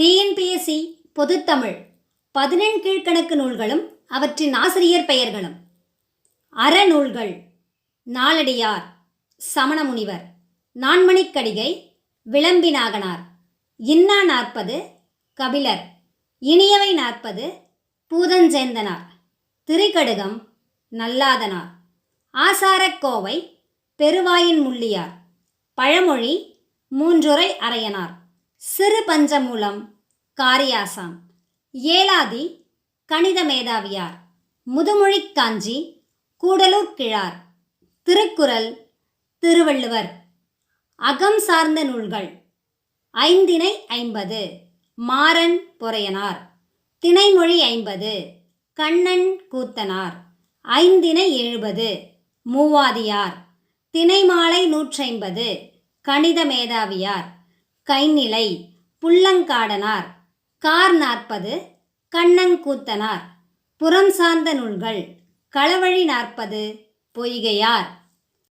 TNPSC பொதுத்தமிழ். பதினெண் கீழ்க்கணக்கு நூல்களும் அவற்றின் ஆசிரியர் பெயர்களும். அறநூல்கள் நாளடியார். சமணமுனிவர். நான்மணிக்கடிகை. விளம்பிநாகனார் இன்னா நாற்பது. கபிலர். இனியவை நாற்பது. பூதஞ்சேந்தனார். திரிகடுகம் நல்லாதனார். ஆசாரக்கோவை பெருவாயின் முள்ளியார். பழமொழி. மூன்றுரை அறையனார் சிறு பஞ்சமூலம் காரியாசாம். ஏலாதி கணித மேதாவியார். முதுமொழிக் காஞ்சி கூடலூர் கிழார். திருக்குறள் திருவள்ளுவர். அகம் சார்ந்த நூல்கள். ஐந்தினை ஐம்பது. மாறன் பொறையனார். திணைமொழி ஐம்பது. கண்ணன் கூத்தனார். ஐந்தினை எழுபது. மூவாதியார். திணைமாலை நூற்றைம்பது. கணித மேதாவியார். கைநிலை புல்லங்காடனார் கார் நாற்பது கண்ணங்கூத்தனார். புறம் சார்ந்த நூல்கள் களவழி நாற்பது பொய்கையார்.